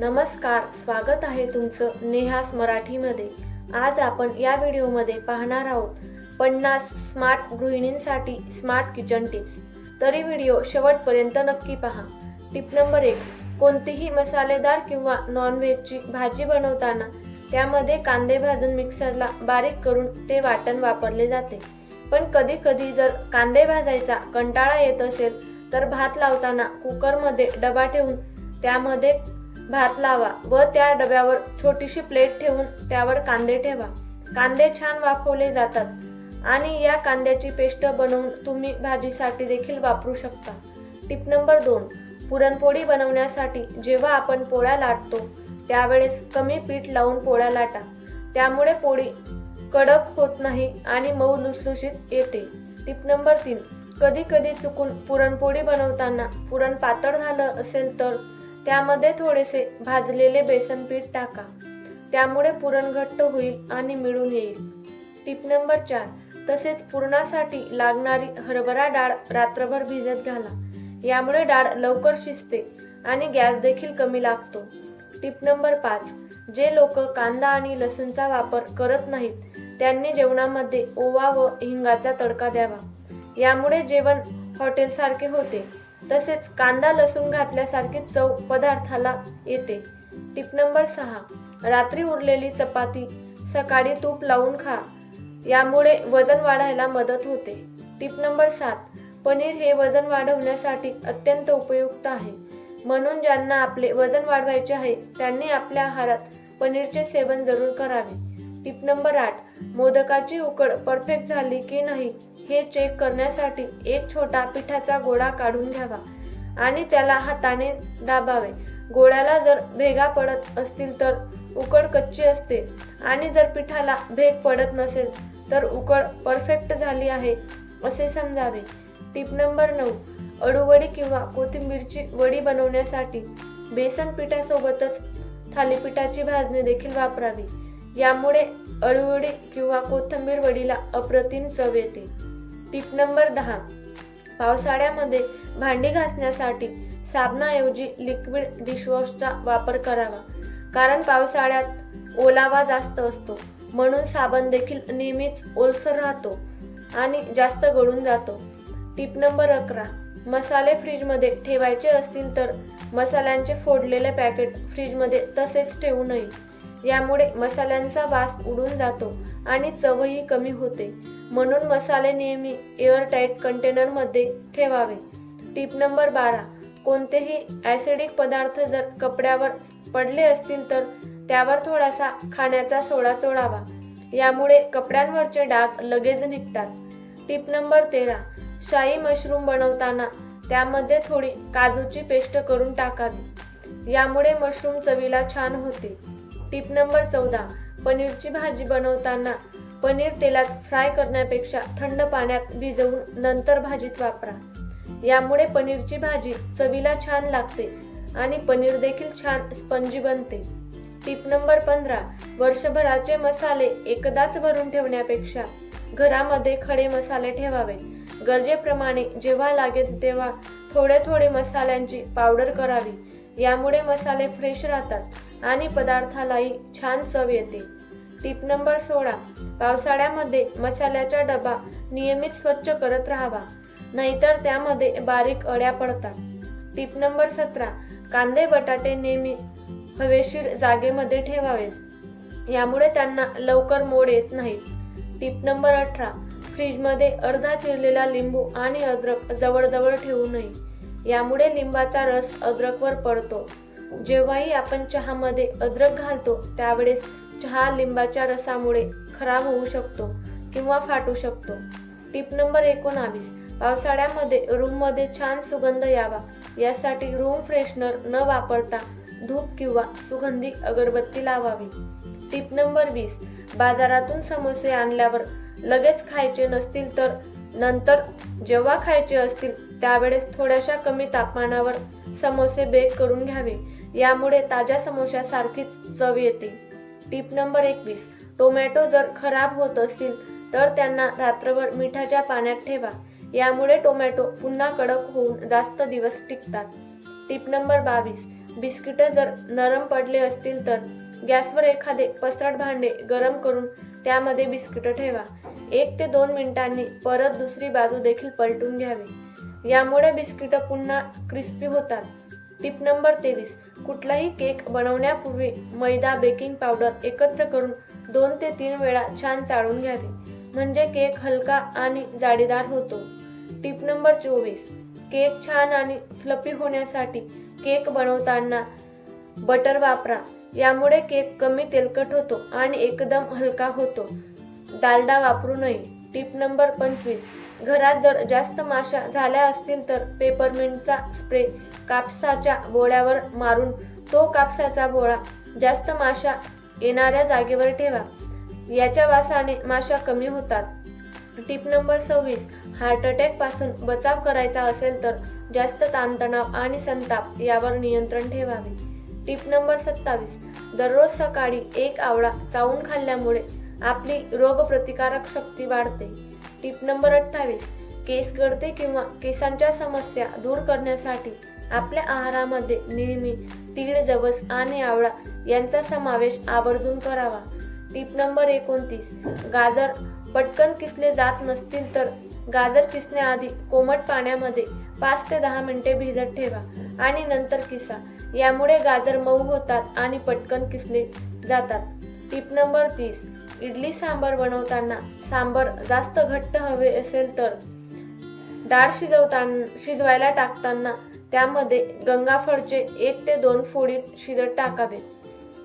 नमस्कार स्वागत आहे तुमचं नेहास मराठीमध्ये. आज आपण या व्हिडिओमध्ये पाहणार आहोत पन्नास स्मार्ट गृहिणींसाठी स्मार्ट किचन टिप्स. तरी व्हिडिओ शेवटपर्यंत नक्की पहा. टिप नंबर एक कोणतीही मसालेदार किंवा नॉनव्हेजची भाजी बनवताना त्यामध्ये कांदे भाजून मिक्सरला बारीक करून ते वाटण वापरले जाते. पण कधी कधी जर कांदे भाजायचा कंटाळा येत असेल तर भात लावताना कुकरमध्ये डबा ठेवून त्यामध्ये भात लावा व त्या डब्यावर छोटीशी प्लेट ठेवून त्यावर कांदे ठेवा. कांदे छान वाफवले जातात आणि या कांद्याची पेस्ट बनवून तुम्ही भाजीसाठी देखील वापरू शकता. टिप नंबर दोन पुरणपोळी बनवण्यासाठी जेव्हा आपण पोळ्या लाटतो त्यावेळेस कमी पीठ लावून पोळ्या लाटा. त्यामुळे पोळी कडक होत नाही आणि मऊ लुसलुशीत येते. टिप नंबर तीन कधी कधी चुकून पुरणपोळी बनवताना पुरण पातळ झालं असेल तर त्यामध्ये थोडेसे भाजलेले बेसन पीठ टाका. त्यामुळे पुरण घट्ट होईल आणि मिळून येईल. टिप नंबर चार. तसेच पुरणासाठी लागणारी हरभरा डाळ रात्रभर भिजत घाला. यामुळे डाळ लवकर शिजते आणि गॅस देखील कमी लागतो. टिप नंबर पाच. जे लोक कांदा आणि लसूणचा वापर करत नाहीत त्यांनी जेवणामध्ये ओवा व हिंगाचा तडका द्यावा. यामुळे जेवण हॉटेलसारखे होते. तसेच कांदा लसूण घातल्यासारखी चव पदार्थाला येते. टिप नंबर सहा. रात्री उरलेली चपाती सकाळी तूप लावून खा. यामुळे वजन वाढायला मदत होते. टिप नंबर सात. पनीर हे वजन वाढवण्यासाठी अत्यंत उपयुक्त आहे. म्हणून ज्यांना आपले वजन वाढवायचे आहे त्यांनी आपल्या आहारात पनीरचे सेवन जरूर करावे. टिप नंबर आठ. मोदकाची उकड परफेक्ट झाली की नाही हे चेक करण्यासाठी एक छोटा पिठाचा गोळा काढून घ्यावा आणि त्याला हाताने दाबावे. गोळ्याला जर भेगा पडत असतील तर उकड कच्ची असते आणि जर पिठाला भेग पडत नसेल तर उकड परफेक्ट झाली आहे असे समजावे. टिप नंबर नऊ अडूवडी किंवा कोथिंबीरची वडी बनवण्यासाठी बेसन पिठासोबतच थालीपीठाची भाजणी देखील वापरावी. यामुळे अळूवडी किंवा कोथिंबीर वडीला अप्रतिम चव येते. टिप नंबर दहा. पावसाळ्यामध्ये भांडी घासण्यासाठी साबणाऐवजी लिक्विड डिशवॉशचा वापर करावा. कारण पावसाळ्यात ओलावा जास्त असतो. म्हणून साबण देखील नेहमीच ओलसर राहतो आणि जास्त गळून जातो. टिप नंबर अकरा. मसाले फ्रीजमध्ये ठेवायचे असतील तर मसाल्यांचे फोडलेले पॅकेट फ्रीजमध्ये तसेच ठेवू नये. यामुळे मसाल्यांचा वास उडून जातो आणि चवही कमी होते. म्हणून मसाले नेहमी एअरटाईट कंटेनरमध्ये ठेवावे. टिप नंबर बारा. कोणतेही ॲसिडिक पदार्थ जर कपड्यावर पडले असतील तर त्यावर थोडासा खाण्याचा सोडा चोळावा. यामुळे कपड्यांवरचे डाग लगेच निघतात. टिप नंबर तेरा. शाही मशरूम बनवताना त्यामध्ये थोडी काजूची पेस्ट करून टाकावी. यामुळे मशरूम चवीला छान होते. टिप नंबर चौदा पनीरची भाजी बनवताना पनीर तेलात फ्राय करण्यापेक्षा थंड पाण्यात भिजवून नंतर भाजीत वापरा. यामुळे पनीरची भाजी चवीला छान लागते आणि पनीर देखील छान स्पंजी बनते. टिप नंबर पंधरा वर्षभराचे मसाले एकदाच भरून ठेवण्यापेक्षा घरामध्ये खडे मसाले ठेवावेत गरजेप्रमाणे जेव्हा लागेल तेव्हा थोडे थोडे मसाल्यांची पावडर करावी. यामुळे मसाले फ्रेश राहतात. आणि पदार्थालाही छान चव येते. टिप नंबर सोळा. पावसाळ्यामध्ये मसाल्याचा डबा नियमित स्वच्छ करत राहावा. नाहीतर त्यामध्ये बारीक अळ्या पडतात. टिप नंबर सतरा. कांदे बटाटे नेहमी हवेशीर जागेमध्ये ठेवावेत. यामुळे त्यांना लवकर मोड येत नाही. टिप नंबर अठरा. फ्रीजमध्ये अर्धा चिरलेला लिंबू आणि अद्रक जवळजवळ ठेवू नये. यामुळे लिंबाचा रस अद्रकवर पडतो. जेव्हाही आपण चहामध्ये अद्रक घालतो त्यावेळेस चहा लिंबाच्या रसामुळे खराब होऊ शकतो किंवा फाटू शकतो. टिप नंबर एकोणावीस. पावसाळ्यामध्ये रूममध्ये छान सुगंध यावा. यासाठी रूम फ्रेशनर न वापरता धूप किंवा सुगंधी अगरबत्ती लावावी. टिप नंबर वीस. बाजारातून समोसे आणल्यावर लगेच खायचे नसतील तर नंतर जेव्हा खायचे असतील त्यावेळेस थोड्याशा कमी तापमानावर समोसे बेक करून घ्यावे. यामुळे ताज्या समोश्यासारखीच चव येते. टिप नंबर एकवीस. टोमॅटो जर खराब होत असतील तर त्यांना रात्रभर मिठाच्या पाण्यात ठेवा. यामुळे टोमॅटो पुन्हा कडक होऊन जास्त दिवस टिकतात. टिप नंबर बावीस. बिस्किटं जर नरम पडले असतील तर गॅसवर एखादे पसरट भांडे गरम करून त्यामध्ये बिस्किटं ठेवा. एक ते दोन मिनिटांनी परत दुसरी बाजू देखील पलटून घ्यावी. यामुळे बिस्किटं पुन्हा क्रिस्पी होतात. टिप नंबर तेवीस. कुठलाही केक बनवण्यापूर्वी मैदा बेकिंग पावडर एकत्र करून दोन ते तीन वेळा छान चाळून घ्यावे. म्हणजे केक हलका आणि जाडीदार होतो. टिप नंबर चोवीस. केक छान आणि फ्लपी होण्यासाठी केक बनवताना बटर वापरा. यामुळे केक कमी तेलकट होतो आणि एकदम हलका होतो. डालडा वापरू नये. टिप नंबर पंचवीस. घरात जर जास्त माशा झाल्या असतील तर पेपरमिंटचा स्प्रे कापसाच्या बोळ्यावर मारून तो कापसाचा बोळा जास्त माशा येणाऱ्या जागेवर ठेवा. याच्या वासाने माशा कमी होतात. टिप नंबर सव्वीस. हार्ट अटॅकपासून बचाव करायचा असेल तर जास्त ताणतणाव आणि संताप यावर नियंत्रण ठेवावे. टिप नंबर सत्तावीस. दररोज सकाळी एक आवळा चावून खाल्ल्यामुळे आपली रोगप्रतिकारक शक्ती वाढते. टिप नंबर अठ्ठावीस. केस गळते किंवा केसांच्या समस्या दूर करण्यासाठी आपल्या आहारामध्ये नेहमी तीळ जवस आणि आवळा यांचा समावेश आवर्जून करावा. टिप नंबर एकोणतीस. गाजर पटकन किसले जात नसतील तर गाजर किसण्याआधी कोमट पाण्यामध्ये पाच ते दहा मिनिटे भिजत ठेवा आणि नंतर किसा. यामुळे गाजर मऊ होतात आणि पटकन किसले जातात. टिप नंबर तीस. इडली सांबर बनवताना सांबार जास्त घट्ट हवे असेल तर. डाळ शिजवताना शिजवायला टाकताना त्यामध्ये गंगाफळचे एक ते दोन फोडी शिजत टाकावे.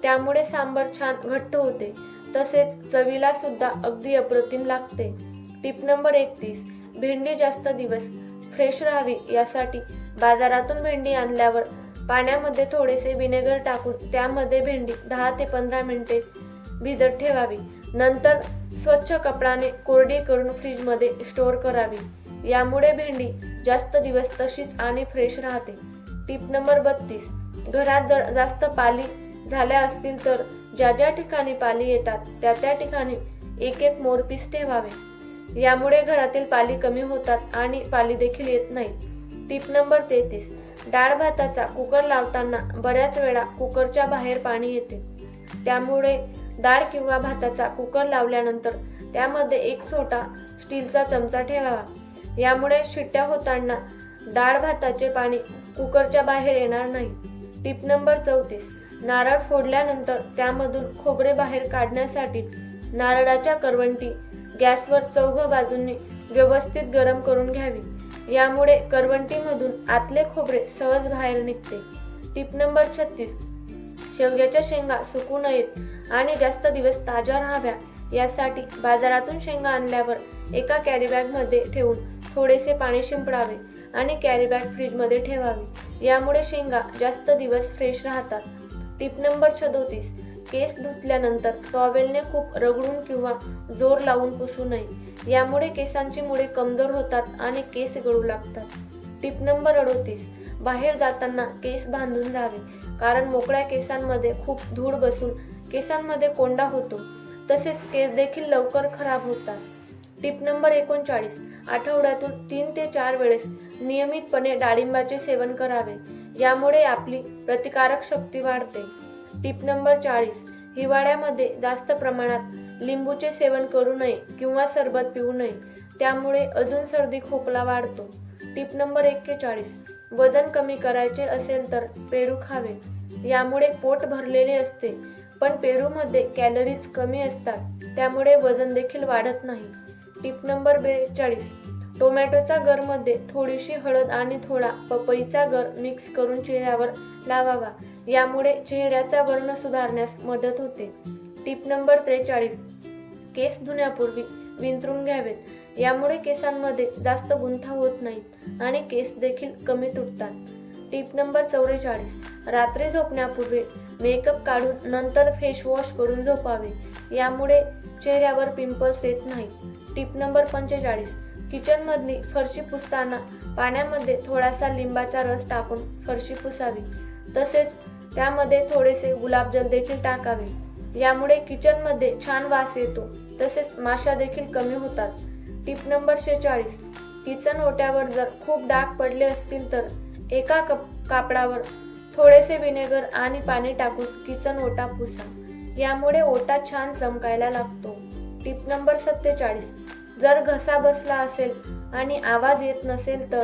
त्यामुळे सांबार छान घट्ट होते. तसेच चवीला सुद्धा अगदी अप्रतिम लागते. टिप नंबर एकतीस भेंडी जास्त दिवस फ्रेश राहावी यासाठी बाजारातून भेंडी आणल्यावर पाण्यामध्ये थोडेसे विनेगर टाकून त्यामध्ये भेंडी दहा ते पंधरा मिनिटे भिजत ठेवावी. नंतर स्वच्छ कपडाने कोरडी करून फ्रीजमध्ये स्टोअर करावी. यामुळे भेंडी जास्त दिवस तशीच आणि फ्रेश राहते. टिप नंबर बत्तीस. घरात जर जास्त पाली झाल्या असतील तर ज्या ज्या ठिकाणी पाली येतात त्या त्या ठिकाणी एक एक मोरपीस ठेवावे. यामुळे घरातील पाली कमी होतात आणि पाली देखील येत नाही. टिप नंबर तेहतीस. डाळ भाताचा कुकर लावताना बऱ्याच वेळा कुकरच्या बाहेर पाणी येते. त्यामुळे डाळ किंवा भाताचा कुकर लावल्यानंतर त्यामध्ये एक छोटा स्टीलचा चमचा ठेवावा. यामुळे शिट्ट्या होताना डाळ भाताचे पाणी कुकरच्या बाहेर येणार नाही. टिप नंबर चौतीस. नारळ फोडल्यानंतर त्यामधून खोबरे बाहेर काढण्यासाठी नारळाच्या करवंटी गॅसवर चौघ बाजूंनी व्यवस्थित गरम करून घ्यावी. यामुळे करवंटीमधून आतले खोबरे सहज बाहेर निघते. टिप नंबर छत्तीस. शेवग्याच्या शेंगा सुकू नयेत. आणि जास्त दिवस ताज्या राहाव्या यासाठी बाजारातून शेंगा आणल्यावर एका कॅरीबॅगमध्ये ठेवून थोडेसे पाणी शिंपडावे आणि कॅरीबॅग फ्रीजमध्ये ठेवावी. यामुळे शेंगा जास्त दिवस फ्रेश राहतात. टिप नंबर सदोतीस. केस धुतल्यानंतर टॉवेलने खूप रगडून किंवा जोर लावून पुसू नये. यामुळे केसांची मुळे कमजोर होतात आणि केस गळू लागतात. टिप नंबर अडोतीस. बाहेर जाताना केस बांधून जावे कारण मोकळ्या केसांमध्ये खूप धूळ बसून केसांमध्ये कोंडा होतो. तसेच केस देखील लवकर खराब होतात. टिप नंबर एकोणचाळीस. आठवड्यातून तीन ते चार वेळेस नियमितपणे डाळिंबाचे सेवन करावे. यामुळे आपली प्रतिकारक शक्ती वाढते. टिप नंबर चाळीस. हिवाळ्यामध्ये जास्त प्रमाणात लिंबूचे सेवन करू नये किंवा सरबत पिऊ नये. त्यामुळे अजून सर्दी खोकला वाढतो. टिप नंबर एक्केचाळीस. वजन कमी करायचे असेल तर पेरू खावे. यामुळे पोट भरलेले असते पण पेरूमध्ये कॅलरीज कमी असतात त्यामुळे वजन देखील वाढत नाही. टिप नंबर बेचाळीस. टोमॅटोचा गरमध्ये थोडीशी हळद आणि थोडा पपईचा गर मिक्स करून चेहऱ्यावर लावावा. यामुळे चेहऱ्याचा वर्ण सुधारण्यास मदत होते. टिप नंबर त्रेचाळीस. केस धुण्यापूर्वी विंचरून घ्यावेत. यामुळे केसांमध्ये जास्त गुंथा होत नाहीत आणि केस देखील कमी तुटतात. टिप नंबर चौवेचाळीस. रात्री झोपण्यापूर्वी मेकअप काढून नंतर फेस वॉश करून झोपावे. यामुळे चेहऱ्यावर पिंपल्स येत नाहीत. टिप नंबर पंचेचाळीस. किचनमधली फरशी पुसताना पाण्यामध्ये थोडासा लिंबाचा रस टाकून फरशी पुसावी. तसेच त्यामध्ये थोडेसे गुलाबजल देखील टाकावे. यामुळे किचनमध्ये छान वास येतो. तसेच माशा देखील कमी होतात. टिप नंबर शेचाळीस. किचन ओट्यावर जर खूप डाग पडले असतील तर एका कप कापडावर थोडेसे विनेगर आणि पाणी टाकून किचन ओटा पुसा. यामुळे ओटा छान चमकायला लागतो. टिप नंबर सत्तेचाळीस. जर घसा बसला असेल आणि आवाज येत नसेल तर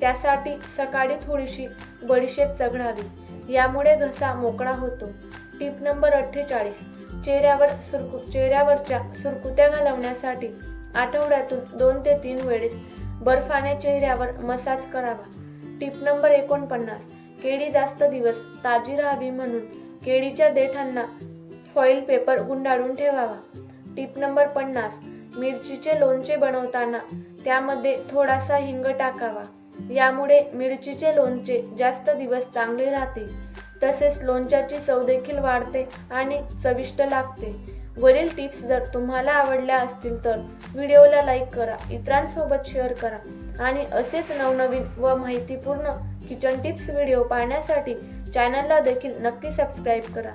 त्यासाठी सकाळी थोडीशी बडीशेप चघळावी. यामुळे घसा मोकळा होतो. टिप नंबर अठ्ठेचाळीस. चेहऱ्यावर सुरकु चेहऱ्यावरच्या सुरकुत्या घालवण्यासाठी आठवड्यातून दोन ते तीन वेळेस बर्फाने चेहऱ्यावर मसाज करावा. टिप नंबर एकोणपन्नास. केळी जास्त दिवस ताजी राहावी म्हणून केळीच्या देठांना फॉईल पेपर गुंडाळून ठेवावा. टिप नंबर पन्नास. मिरचीचे लोणचे बनवताना त्यामध्ये थोडासा हिंग टाकावा. यामुळे मिरचीचे लोणचे जास्त दिवस चांगले राहते तसेच लोणच्याची चव देखील वाढते आणि चविष्ट लागते. वरील टिप्स जर तुम्हाला आवडल्या असतील तर व्हिडिओला लाईक करा इतरांसोबत शेअर करा आणि असेच नवनवीन व माहितीपूर्ण किचन टिप्स व्हिडिओ पाहण्यासाठी चॅनलला देखील नक्की सबस्क्राईब करा.